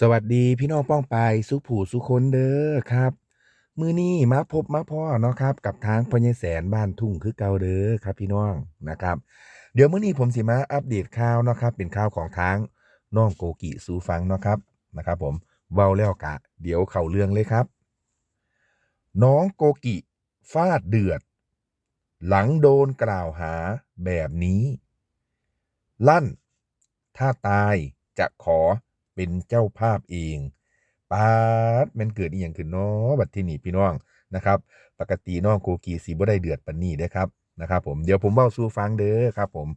สวัสดีพี่น้องป้องไปสุผู้สุคนเด้อครับ มือนี้มาพบมาพ่อเนาะครับ กับทางพญแสนบ้านทุ่งคือเก่าเด้อครับพี่น้องนะครับ เดี๋ยวมื้อนี้ผมสิมาอัปเดตข่าวเนาะครับ เป็นข่าวของทางน้องโกกิสูฟังเนาะครับนะครับ ผมเว้าแล้วกะ เดี๋ยวเข้าเรื่องเลยครับ น้องโกกิฟาดเดือด หลังโดนกล่าวหาแบบนี้ ลั่น ถ้าตายจะขอ เป็นเจ้าภาพเองปาดมันเกิดอีหยังขึ้นเนาะบัดที่นี่พี่น้องนะครับ ปกติน้องโกกีสีบ่ได้เดือดปนนี้เด้ครับนะครับ ผมเดี๋ยวผมเว้าสู่ฟังเด้อครับ ผม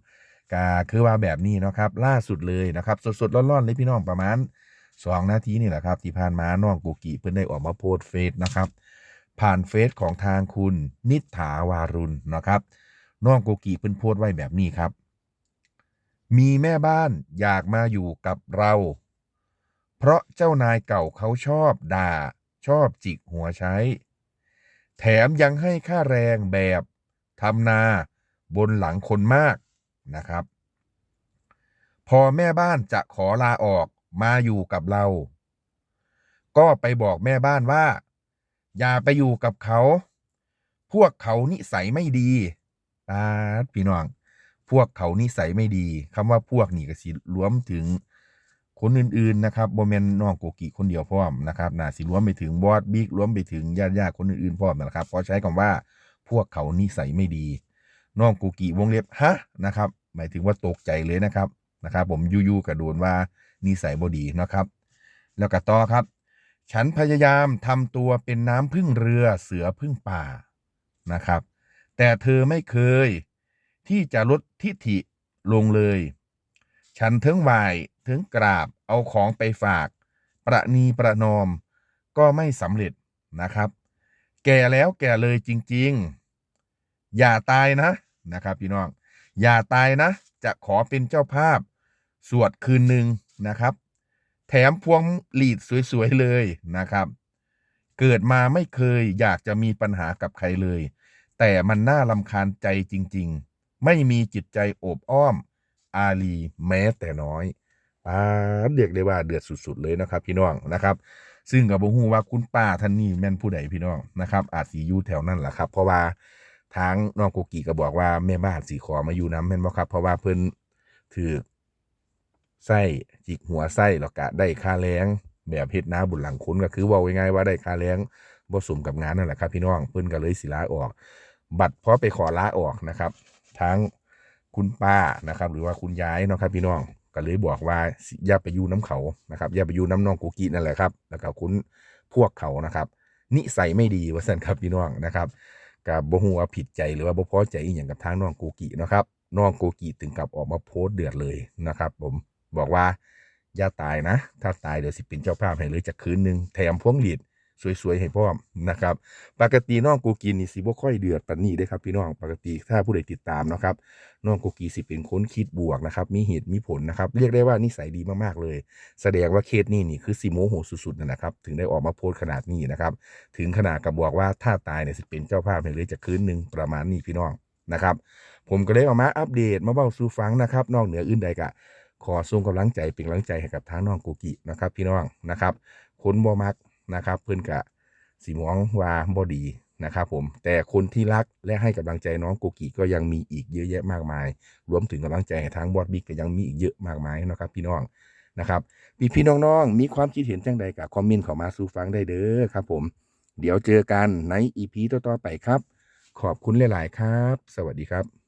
ก็คือว่าแบบนี้นะครับ ล่าสุดเลยนะครับ สดๆร้อนๆเลยพี่น้องประมาณ2นาทีนี่แหละครับ ที่ผ่านมาน้องโกกีเพิ่นได้ออกมาโพสเฟซนะครับ ผ่านเฟซของทางคุณนิฐาวารุณนะครับน้องโกกีเพิ่นโพสไว้แบบนี้ครับ มีแม่บ้านอยากมาอยู่กับเรา เพราะเจ้านายเก่าเขาชอบด่า ชอบจิกหัวใช้ แถมยังให้ค่าแรงแบบทำนาบนหลังคนมากนะครับ พอแม่บ้านจะขอลาออกมาอยู่กับเรา ก็ไปบอกแม่บ้านว่า อย่าไปอยู่กับเขา พวกเขานิสัยไม่ดีตาพี่น้อง พวกเขานิสัยไม่ดีคำว่าพวกนี่ก็สิรวมถึง คนอื่นๆนะครับโบแมนน้องโกกิคนเดียวพร้อมนะครับน่าสิรวมไปถึงบอสบิ๊กรวมไปถึงญาติๆคนอื่นๆพร้อมนะครับเพราะใช้คำว่าพวกเขานิสัยไม่ดีน้องโกกิวงเล็บฮะนะครับ หมายถึงว่าตกใจเลยนะครับนะครับ ผมยู่ๆกระโดนว่านิสัยบ่ดีนะครับ แล้วก็ต่อครับ ฉันพยายามทำตัวเป็นน้ำพึ่งเรือเสือพึ่งป่านะครับ แต่เธอไม่เคย ที่จะลดทิฐิลงเลย ฉันถึงไหว ถึงกราบเอาของไปฝาก ประนีประนอมก็ไม่สำเร็จนะครับ แก่แล้วแก่เลยจริง ๆ อย่าตายนะนะครับพี่น้อง อย่าตายนะ จะขอเป็นเจ้าภาพ สวดคืนหนึ่งนะครับ แถมพวงหลีดสวยๆเลยนะครับ เกิดมาไม่เคยอยากจะมีปัญหากับใครเลย แต่มันน่าลำคาญใจจริง ๆ ไม่มีจิตใจโอบอ้อม อารีแม้แต่น้อย ป้าเรียกได้ว่าเดือดสุดๆเลยนะครับพี่น้องนะครับ ซึ่งกับบ่ฮู้ว่าคุณป้าท่านนี้แม่นผู้ใดพี่น้องนะครับ อาจสิอยู่แถวนั้นแหละครับเพราะว่าทางน้องโกกีก็บอกว่าแม่บ้านสีขอมาอยู่น้ำแม่นบ่ครับ เพราะว่าเพิ่นถือไส้จิกหัวไส้แล้วก็ได้ค่าแรงแบบเฮ็ดนาบุญหลังคุณก็คือว่าง่ายๆว่าได้ค่าแรงบ่สมกับงานนั่นแหละครับพี่น้องเพิ่นก็เลยสิลาออก บัตรพอไปขอลาออกนะครับ ทั้งคุณป้านะครับ หรือว่าคุณยายเนาะครับพี่น้อง ก็เลยบอกว่าอย่าไปอยู่น้ำเขานะครับอย่าไปอยู่น้ำน้องกุกีนั่นแหละครับ แล้วก็คุณพวกเขานะครับ นิสัยไม่ดีว่าสันครับพี่น้องนะครับกับบ่ฮู้ว่าผิดใจหรือว่าบ่พอใจอีหยังกับทางน้องโกกินะครับน้องโกกิถึงกับออกมาโพสต์เดือดเลยนะครับ ผมบอกว่าอย่าตายนะ ถ้าตายเดี๋ยวสิเป็นเจ้าภาพให้เลยจากคืนหนึงแถมพวงหลีด สวยๆ ให้พร้อมนะครับ ปกติน้องกูกินนี่สิบ่ค่อยเดือดปานนี้เด้ครับพี่น้องปกติถ้าผู้ใดติดตามนะครับน้องกูกีสิเป็นคนคิดบวกนะครับ มีเหตุมีผลนะครับ เรียกได้ว่านิสัยดีมากๆเลย แสดงว่าเคสนี้นี่คือสิโมโหสุดๆนั่นนะครับ ถึงได้ออกมาโพสขนาดนี้นะครับ ถึงขนาดกับบอกว่าถ้าตายเนี่ยสิเป็นเจ้าภาพให้เลยจากคืนหนึ่งประมาณนี้พี่น้องนะครับ ผมก็เลยเอามาอัปเดตมาเบ้าสู่ฟังนะครับ นอกเหนืออื่นใดกะขอส่งกำลังใจเป็นกำลังใจให้กับทางน้องกูกินะครับ พี่น้องนะครับคนบ่มัก นะครับ เพื่อนกะสีมองว่าบอดีนะครับผมแต่คนที่รักและให้กำลังใจน้องโกกิก็ยังมีอีกเยอะแยะมากมาย รวมถึงกำลังใจให้ทางบอดบิ๊กก็ยังมีอีกเยอะมากมายนะครับพี่น้องนะครับพี่พี่น้องๆมีความคิดเห็นจังใดกับคอมเมนต์เข้ามาสู่ฟังได้เด้อครับผมเดี๋ยวเจอกันในอีพีต่อๆไปครับ ขอบคุณหลาย ๆ ครับ สวัสดีครับ